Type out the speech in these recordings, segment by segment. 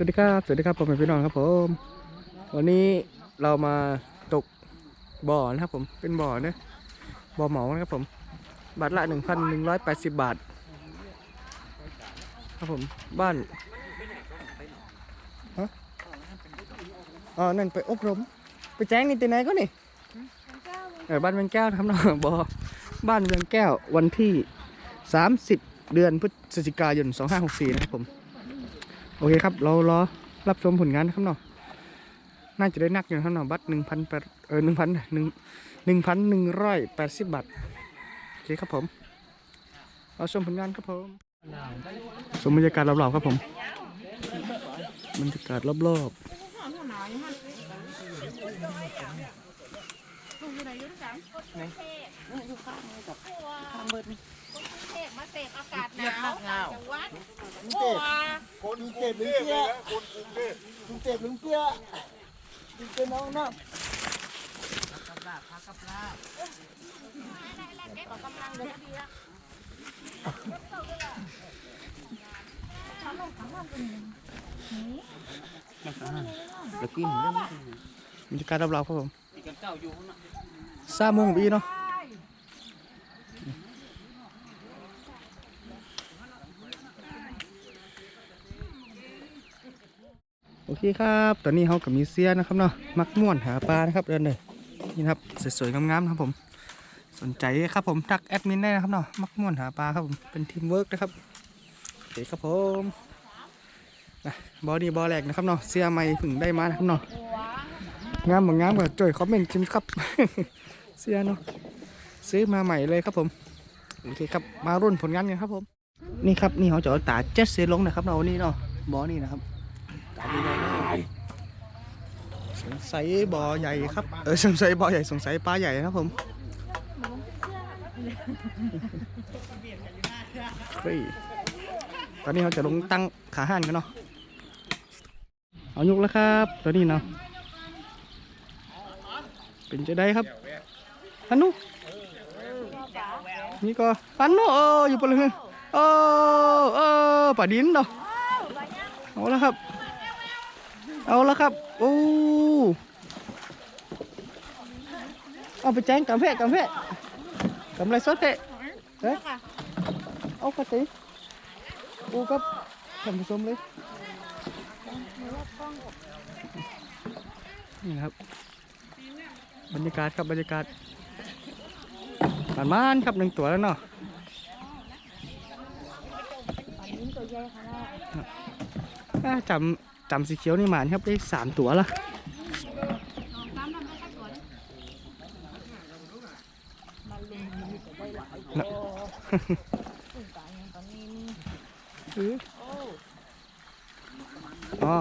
วัสดีครับ สวัสดีครับผมเป็นพี่น้องครับผม วันนี้เรามาตกบ่อนะครับผมเป็นบ่อนะบ่อเหมานะครับผมบาทละ1,180บาท ครับผมบ้านฮะอ๋อนั่นไปอบรม ไปแจ้งนี่ตีไหนก็นี่เออบ้านเวียงแก้วนะครับเนาะบ่อบ้านเวียงแก้ววันที่30เดือนพฤศจิกายน2564นะครับผม โอเคครับ เรารอรับชมผลงานครับเนาะน่าจะได้นักอยู่นครับเนาะบัตรหนึ่งพันแปดเออหนึ่งพันหนึ่งหนึ่งพันหนึ่งร้อยแปดสิบบาทโอเคครับผมเราชมผลงานครับผมชมบรรยากาศรอบๆครับผมบรรยากาศรอบเทพ มาเสพอากาศหนาวต่างจังหวัดลุงเจ็บคนเจ็บลุงเปี้ยลุงเจ็บลุงเปี้ยลุงเปี้ยน้องน้องออกกำลังเดินดีแล้วๆบรรยากาศรอบๆครับผมสามโมงบีเนาะ โอเคครับ ตอนนี้เขากับมีเซียนะครับเนาะ มักม่วนหาปลานะครับเดินเลยนี่ครับสวยๆงามๆนะครับผม สนใจครับผมทักแอดมินได้นะครับเนาะ มักม่วนหาปลาครับผม เป็นทีมเวิร์กนะครับโอเคครับผมนะบอดีบอแรกนะครับเนาะ เสียไม่ผึ่งได้มานะครับเนาะ งามบางงามก็จ่อยคอมเมนต์จิ้มครับ เสียเนาะ ซื้อมาใหม่เลยครับผม โอเคครับ มารุ่นผลงานกันครับผม นี่ครับนี่เขาจะเอาตาเจ็ดเซลงนะครับเนาะวันนี้เนาะบอนี่นะครับ สงสัยบ่อใหญ่ครับ เออสงสัยบ่อใหญ่สงสัยปลาใหญ่นะครับผมเฮ้ยตอนนี้เขาจะลงตั้งขาหันกันเนาะ เอายกแล้วครับตัวนี้เนาะ เป็นจะได้ครับปันนุนี่ก็ปันนุเอออยู่ปะเลยเออเออป่าดินเนาะเอาแล้วครับ เอาแล้วครับโอ้เอาไปแจ้งกำเพะกำเพะกำไรสดเพะเฮ้ยเอากระติกูกับท่านผู้ชมเลยนี่ครับ บรรยากาศครับบรรยากาศบ้านบ้านครับหนึ่งตัวแล้วเนาะอ่าจำ จำสีเขียวนี่หมานครับได้สามตัวละนะ อื้ออ๋อ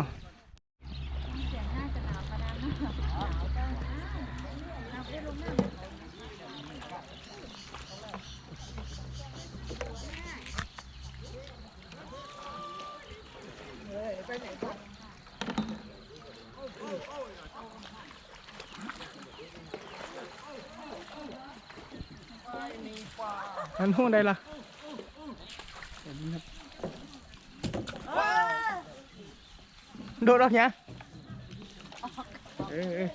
นั่นห้องใดล่ะโดดออกเนี่ยเออเออ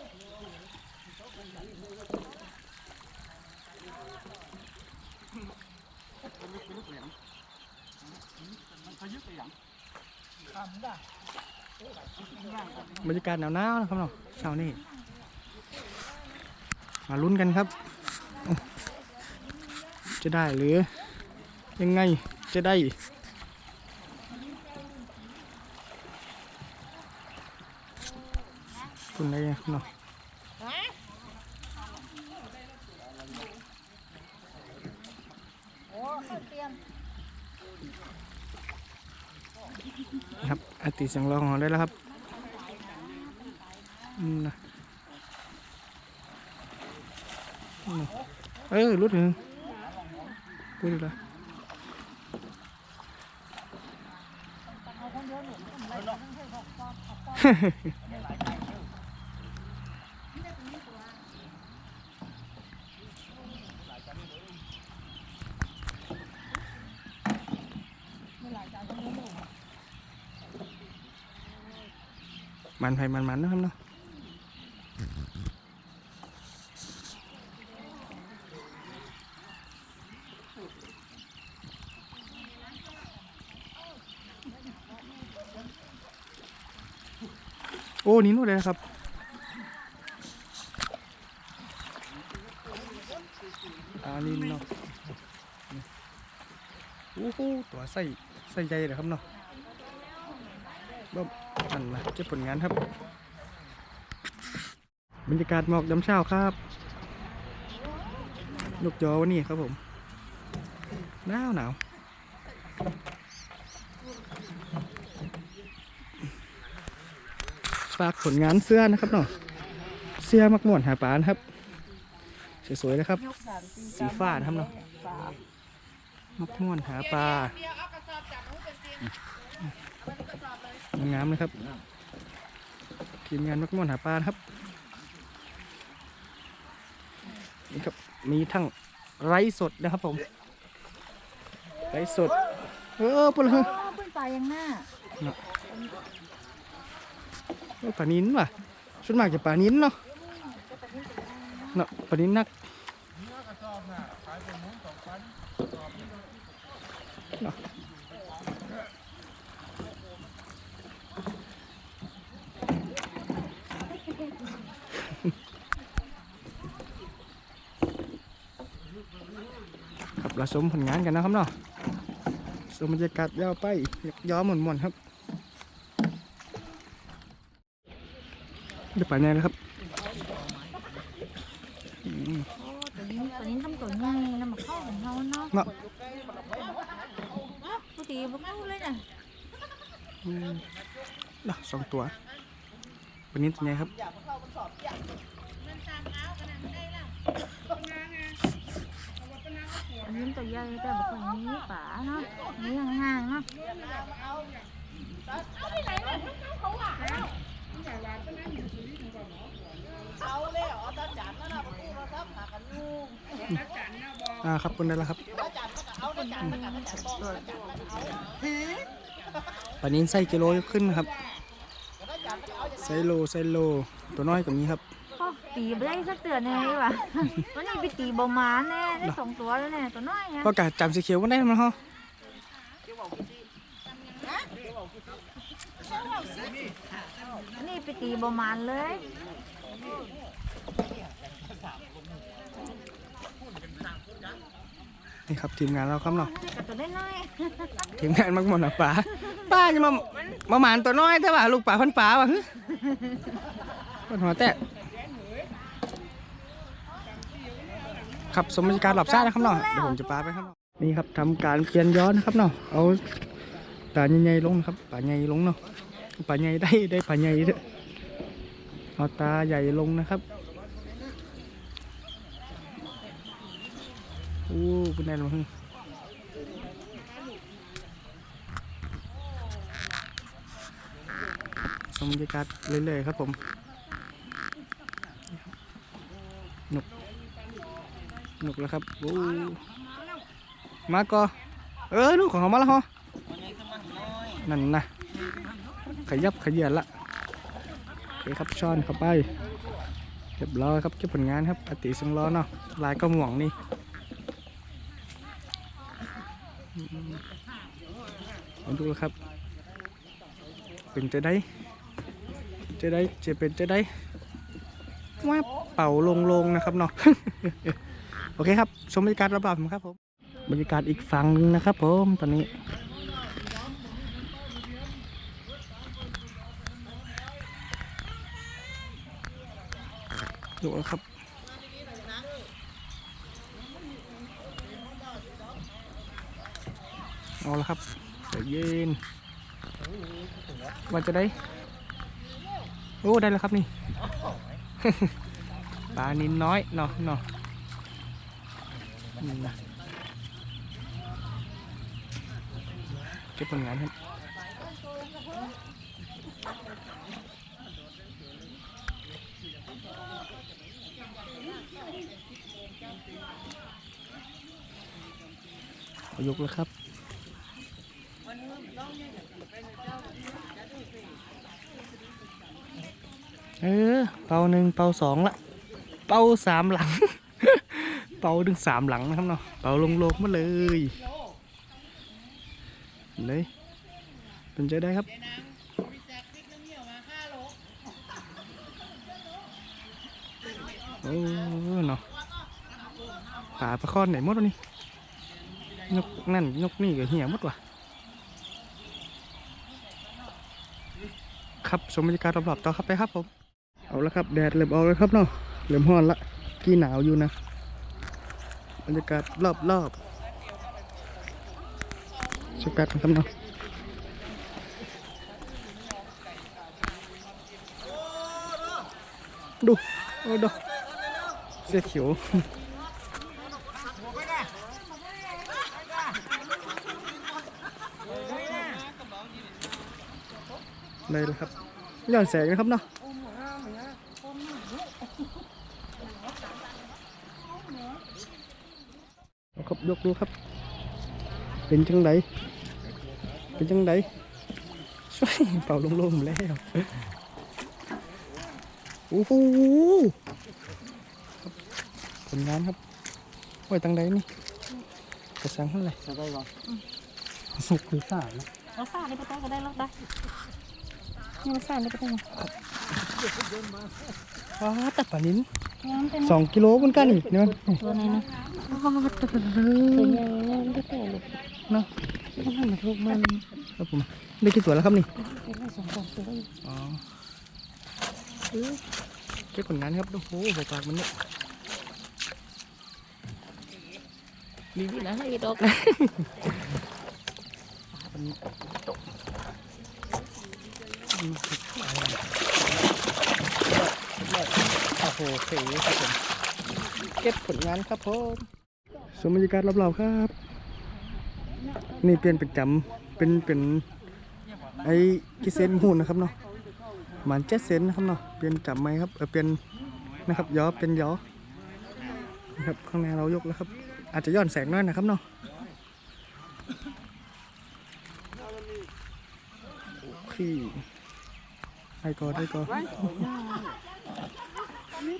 บบรรยากาศหนาวๆนะครับเนาะเช้านี้มาลุ้นกันครับ จะได้หรือ ยังไงจะได้ คุณได้ยังเนาะครับอติสียงรองของได้แล้วครับอืมนะอืมเออรุดถึง Pwede na. mạnh phải mạnh mạnh nó không đâu นาะโอ้นี่นู่นเลยนะครับอันนี้เนาะโอ้โหตัวใส่ใส่ใหญ่เลยครับเนาะบ่อันนะเก็บผลงานครับ บรรยากาศหมอกยามเช้าครับนกจอวันนี้ครับผมหนาวหนาว ฝากผลงานเสื้อนะครับเนาะเสื้อมักม่วนหาปลานะครับสวยๆนะครับ สีฟ้านะครับเนาะมักม่วนหาปลางงามเลยครับทีมงานมักม่วนหาปลาครับนี่ครับมีทั้งไร้สดนะครับผม ไร้สด เออปุ่นเลยเพิ่นไปยังหน้า ปลานินว่ะส่วนมากจะปลานินเนาะเนาะปลานินนักเนาะครับเราชมผลงานกันนะครับเนาะชมบรรยากาศยาวไปย้อมหม่นๆครับ เดี๋ยวไปไหนแล้วครับตัวนี้ตัวนี้ทำตัวใหญ่แล้วมาเข้าของเราเนาะเนาะปกติบ่เข้าเลยน่ะอืมเนะสองตัววันนี้เป็นไงครับอันนี้ตัวใหญ่แต่บ่ค่อยมีป่าเนาะนี่ห่างๆเนาะ อ่าครับคุณได้แล้วครับปลานินไส้กิโลขึ้นนะครับไซโลไซโลตัวน้อยกว่านี้ครับก็ตีบ่ได้สักเตือนเลยว่ะวันนี้ไปตีบ่มาแน่ได้สองตัวแล้วแน่ตัวน้อยไงก็กะจำสีเขียวกันได้มั้งฮะ อันนี้ไป ตีบ่มานเลยนี่ครับทีมงานเราครับเนาะกับตัวน้อยทีมงานมักหมดนะป๋าป้าจะมามาหมานตัวน้อยแต่ว่าลูกป๋าพันป๋าวะฮึพันหัวแตะครับสมบรรยากาศหลับซ่านะครับเนาะเดี๋ยวผมจะปาไปครับเนาะนี่ครับทำการเปลี่ยนย้อนนะครับเนาะเอาปลาใหญ่ๆลงนะครับปลาใหญ่ลงเนาะปลาใหญ่ได้ได้ปลาใหญ่ด้วย เอาตาใหญ่ลงนะครับโอ้เป็นไงลงฮึชมบรรยากาศเรื่อยๆครับผมหนุกหนุกแล้วครับโอ้มาก็เออลูกของเขามาแล้วฮะนั่นนะขยับขยันละ เคครับช้อนเข้าไปเรียบร้อยครับเก็บผลงานครับอติสังล้อเนาะลายก็หม่วงนี่อืมาดูครับ เป็นจะได้จะได้จะเป็นจะได้ว่าเป่าลงลงนะครับเนาะโอเคครับชมบรรยากาศรอบๆครับผมบรรยากาศอีกฝั่งหนึงนะครับผมตอนนี้ ดูแล้วครับเอาละครับใจเย็นว่าจะได้ โอ้ ได้แล้วครับนี่ ปลานินน้อยเนาะเนาะนี่นะเก็บผลงานครับเอา ยกแล้วครับเออเป่าหนึ่งเป่าสองละเป่าสามหลัง เป่าถึงสามหลังนะครับเนาะเป่าลงโลกมาเลยเลยเป็นใจได้ครับ โอ้เนาะป่าปลาคอนไหนมดวะนี่นกนั่นนกนี่ก็เหี่ยมดว่ะครับชมบรรยากาศรอบๆต่อครับไปครับผมเอาละครับแดดเริ่มออกแล้วครับเนาะเริ่มร้อนละกี่หนาวอยู่นะบรรยากาศรอบๆสกัดนะครับเนาะดูโอ้ดู เสื้อเขียวได้เลยครับย้อนแสงนะครับเนาะครับยกดูครับ เป็นจังไดเป็นจังไดช่วยเป่าลงๆแล้วโอ้โห ผลงานครับไว้ตังใดนี่กระสังเท่าไหร่จะได้ปะสุกหรือสายนะเราสร้างได้ปะต้ก็ได้แล้วได้ยังสร้างได้ปะต้ว้าแต่ป่านิ้นยังเป็นสองกิโลเหมือนกันอีกเนี่ยตัวไหนนะว้าแต่ป่าตัวนิ้นใหญ่เลยมันก็โตเลยเนาะมันทำมาทุกมันครับผมได้กี่ตัวแล้วครับนี่เป็นสองสองตัวอ๋อเก็บผลงานครับโอ้โหหัวปากมันเนี่ย ดีดีนะให้ดอกโอ้โหเสีครับผมเก็บผลงานครับผมสมบรรยากาศรอบๆครับ นี่เปลี่ยนเป็นจำเป็นเป็นไอ้กิเซนหูนนะครับเนาะหมันเจ็ดเซนนะครับเนาะเปลี่ยนจำไหมครับเออเปลี่ยนนะครับย้อเป็นย้อนะครับข้างในเรายกแล้วครับ อาจจะย้อนแสงน้อยนะครับเนาะโอเคได้ก่อนได้ก่อน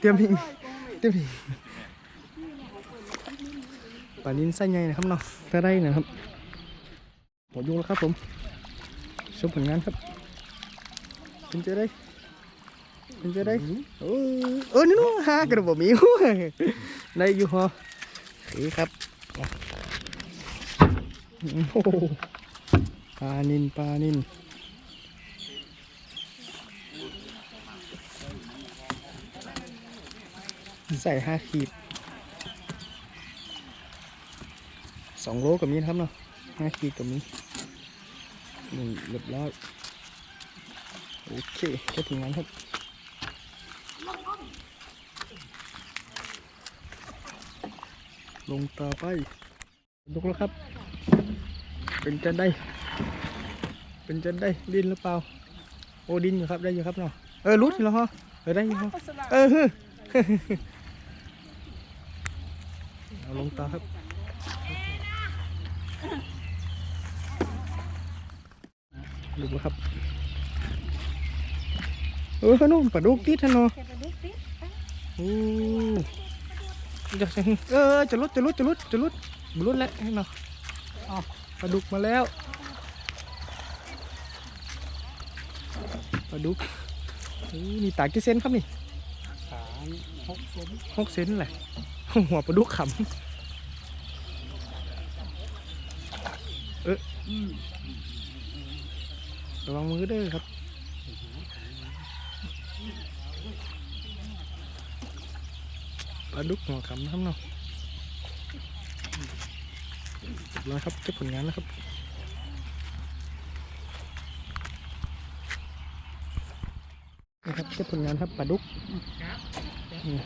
เตรียมพิงเตรียมพิงป่านนี้ไส้ไงนะครับเนาะถ้าได้นะครับหมดยุงแล้วครับผมชมผลงานครับเป็นจะได้เป็นจะได้เออเออนี่นู้นฮะกระบอกมีหัวได้อยู่ฮะ โอครับปลานินปลานินใส่ห้าขีดสองโลกับมีนะครับเนาะห้าขีดกับมีหนึ่งเรียบร้อยโอเคแค่ถึงนั้นครับ ลงต่อไปลุกแล้วครับ เป็นจะได้ เป็นจะได้ดินหรือเปล่า โอ้ดินอยู่ครับได้อยู่ครับเนาะเออรุดอยู่แล้วฮะเออได้อยู่ครับเออฮึเอาลงต่อครับลุกแล้วครับเออขนมปลาดุกติดฮะเนาะโอ้ จะเสียงเออจะลุดจะลุดจะลุดจะลุดบลุดแล้วเนาะเอาปลาดุกมาแล้วปลาดุกโอ้นี่ตากี่เซนครับนี่สามหกเซนหกเซนแหละหัวปลาดุกขำเออระวังมือเด้อครับ ปลาดุกหัวขำนะครับเนาะเรียบร้อยครับเก็บผลงานแล้วครับนะครับเก็บผลงานครับปลาดุกนี่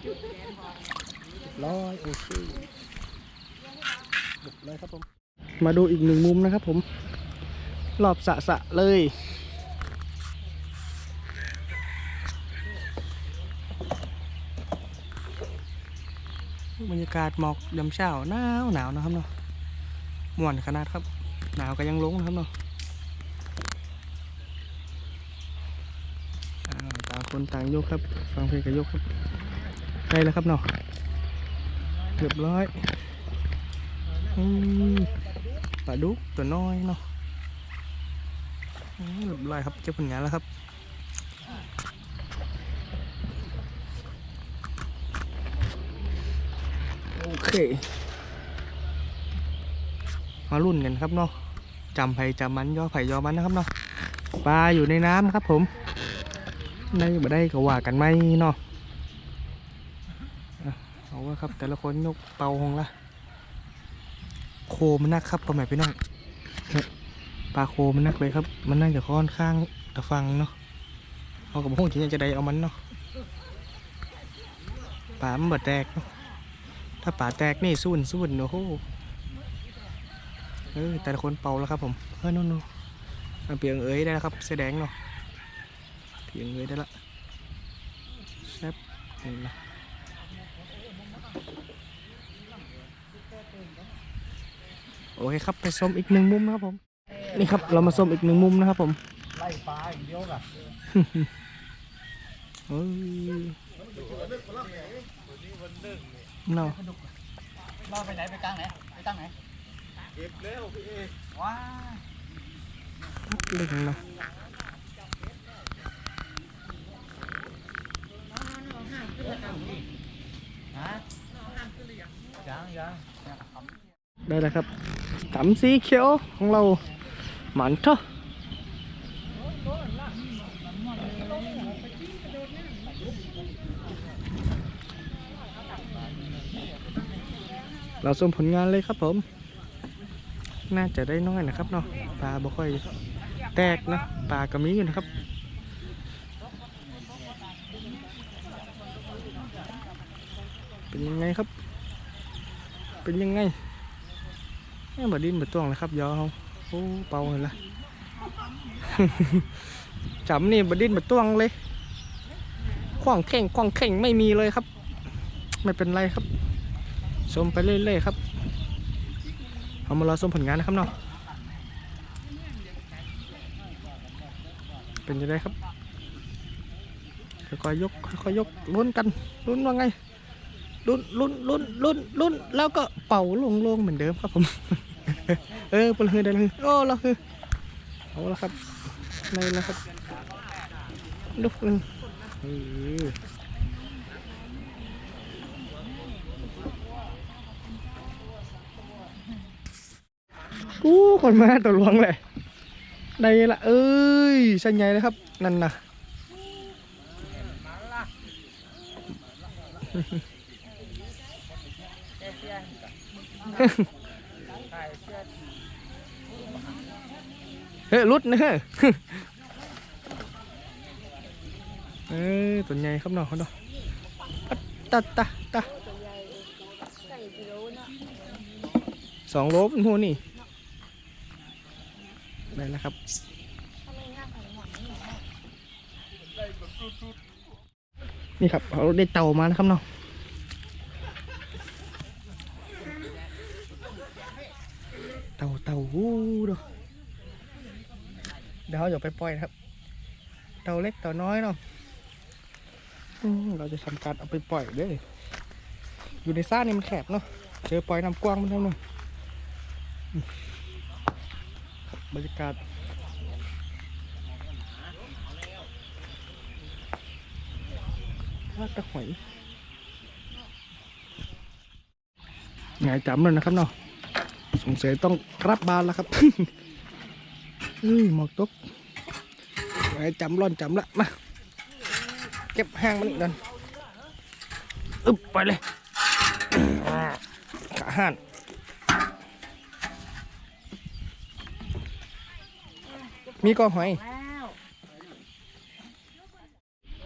เรียบร้อยโอเคเรียบร้อยครับผม มาดูอีกหนึ่งมุมนะครับผมรอบสะสะเลย บรรยากาศหมอกยามเช้าหนาวหนาวนะครับเนาะม่วนขนาดครับ หนาวก็ยังลงนะครับเนาะต่างคนต่างยกครับ ฟังเพลงกับยกครับได้แล้วครับเนาะเรียบร้อยปลาดุกตัวน้อยเนาะเรียบร้อยครับเก็บผลงานแล้วครับ โอ เค มารุ่นกันครับเนาะจำไผ่จำมันย่อไผ่ย่อมันนะครับเนาะปลาอยู่ในน้ำครับผมได้บ่ได้ก็ว่ากันไหมเนาะเอาว่าครับแต่ละคนยกเป่าหงละโคมันนักครับประมาณพี่น้องปลาโคมันนักเลยครับ มันน่าจะค่อนข้างตะฟังเนาะเอากับพวกที่จะได้เอามันเนาะปลามันบดแตกเนาะ ถ้าปลาแตกนี่สุ่นสุ่นโอ้โหเออแต่ละคนเป่าแล้วครับผมเฮ้ยนู่นนู่นเอาเปียงเอ้ยได้แล้วครับเสื้อแดงเนาะเปียงเอ้ยได้ละแซ่บนี่นะโอเคครับไปส้มอีกหนึ่งมุมนะครับผม นี่ครับเรามาส้มอีกหนึ่งมุมนะครับผมไล่ปลาอย่างเดียวกะเฮ้ย เนาะล่อไปไหนไปกลางไหนไปตั้งไหนเก็บแล้วพี่เอว้าเล็กเนาะฮะยังยังได้แล้วครับตำสีเขียวของเราหมันเถอะ เราชมผลงานเลยครับผม น่าจะได้น้อยนะครับเนาะปลาบ่ค่อยแตกนะปลากระมีอยู่นะครับเป็นยังไงครับ เป็นยังไงแม่บดินบดตวงเลยครับยอเขาโอ้เป่าเห็นละจำนี่บดินบดตวงเลยขว้างเข่งขว้างเข่งไม่มีเลยครับ ไม่เป็นไรครับ ชมไปเรื่อยๆครับเอามารอชมผลงานนะครับเนาะเป็นยังไงครับค่อยๆยกค่อยๆยกลุ้นกันลุ้นว่าไงลุ้นลุ้นลุ้นลุ้นลุ้นแล้วก็เป่าลงลงเหมือนเดิมครับผม เออเปลือยได้เลยโอ้เราคือเอาละครับในแล้วครับลุกเลยเออ กูคนมาตัวหลวงเลยได้ละเอ้ยใช่เลยครับ นั่นนะเฮ้ยรุดนะเฮ้ยเอ้ยตัวใหญ่ครับน้องเขาดอตะตะตะสองโลเป็นหัวนี่ ได้แล้วครับนี่ครับเขาได้เต่ามานะครับเน้องเต่าเต่าวู้ดูเดี๋ยวเราอย่าไปปล่อยนะครับ เต่าเล็กเต่าน้อยเนาะเราจะทำการเอาไปปล่อยเด้ออยู่ในซ่านี่มันแคบเนาะเจอปล่อยน้ำกว้างมันเท่านั้นอืม บรรยากาศว่าตะหอยไงายจำเลยนะครับเนาะสงสัยต้องรับบานแล้วครับเอ้ยหมอกตกไว้จำร่อนจำละมาเก็บห้างมันอีกนั่นอึบไปเลยขาห่าน มีกองหอย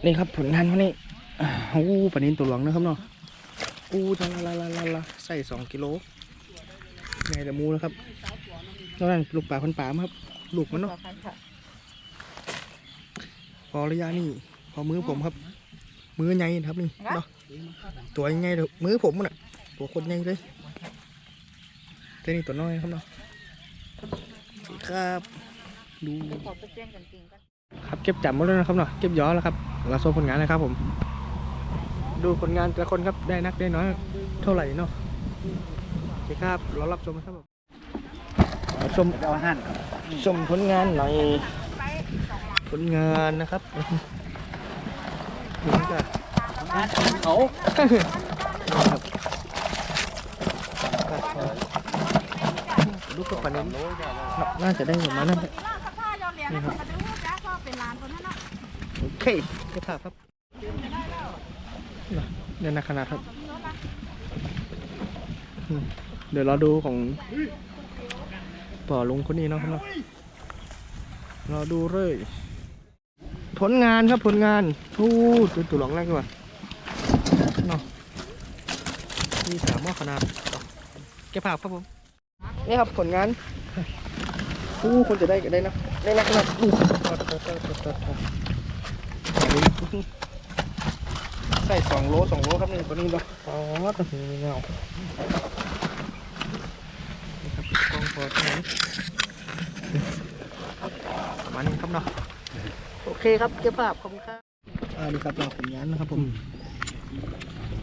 นี่ครับผลงานวันนี้อ่าอู้ปลานินตัวหลวงนะครับเนาะอู้จังละละละละใส่สองกิโลไงแต่มูนะครับนอกนั้นลูกปลาคนป่ามครับ ลูกมันเนาะพอระยะนี่พอมือผมครับ มือใหญ่นะครับนี่เนาะตัวใหญ่เถอะมือผมน่ะ ตัวคนใหญ่เลยแต่นี่ตัวน้อยครับเนาะสวัสดีครับ ดูขอไปเจียนกันจริงกันครับก็บจับหมดแล้วนะครับเนาะเก็บย้อนแล้วครับเราโซ่ผลงานเลยครับผม ดูผลงานแต่ละคนครับได้นักได้น้อยเท่าไหร่เนาะโอเคครับเรารับชมนะครับผมมาชมเอาหั่นชมผลงานหน่อยผลงานนะครับนี่ก็เขาลูกกระปันนี้น่าจะได้ประมาณนั้นแหละผ้า ยอนเหรียญมาดูจ้าพ่อเป็นร้านคนนั้นเนาะโอเคก็บภาครับเนี่ยนะขนาดครับ เดี๋ยวเราดูของป่อลุงคนนี้เนาะครับเนาดูเลย ผลงานครับผลงานทูตัวตัวหลองแรกกว่าเนาะมีสามหม้อขนาดเก็บภาครับผมนี่ครับผลงานผู้คนจะได้ก็ได้นะ ได้นักนะอู้ตอดตอดตอดตอดใส่สองโลสองโลครับนี่ตัวนี้เนาะอ๋อตัวนี้เงาครับกล้องพอทีประมาณนี้ครับเนาะโอเคครับเก็บภาพขอบคุณครับอ่าดีครับเราผลงานนะครับผม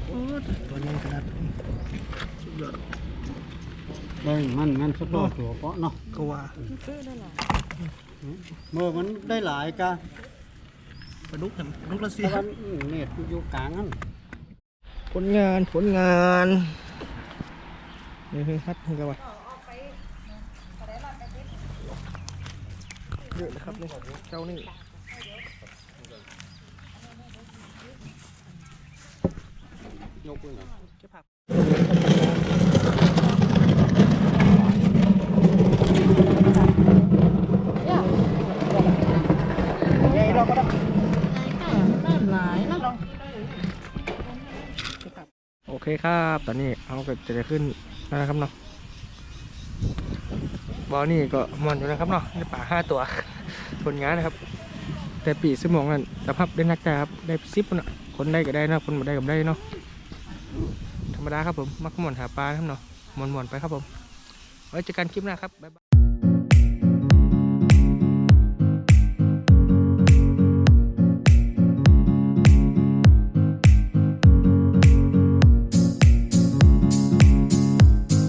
โอ้ตัวนี้ขนาดสุดยอดได้มันมันสปอร์ตตัวเพาะเนาะก็ว่า เมื่อมันได้หลายกะปลาดุกเห็นปลาดุกละสิแต่วันเน็ตอยู่กลางนั่นผลงานผลงานนี่คือฮัดนี่ก็ว่าเยอะนะครับนี่เจ้านี่ยกเลยเก็ เคครับ ตอนนี้เอาก็จะได้ขึ้นนะครับเนาะบอลนี่ก็มอนอยู่นะครับเนาะในป่าห้าตัวผลงานนะครับ แต่ปีสมองนั่นสภาพได้นักแต่ครับได้ซิปคนะคนได้ก็ได้นะคนไม่ได้ก็ไม่ได้เนาะธรรมดาครับผมมักม่วนหาปลาครับเนาะม่วนไปครับผมไว้เจอกันคลิปหน้าครับบ๊ายบาย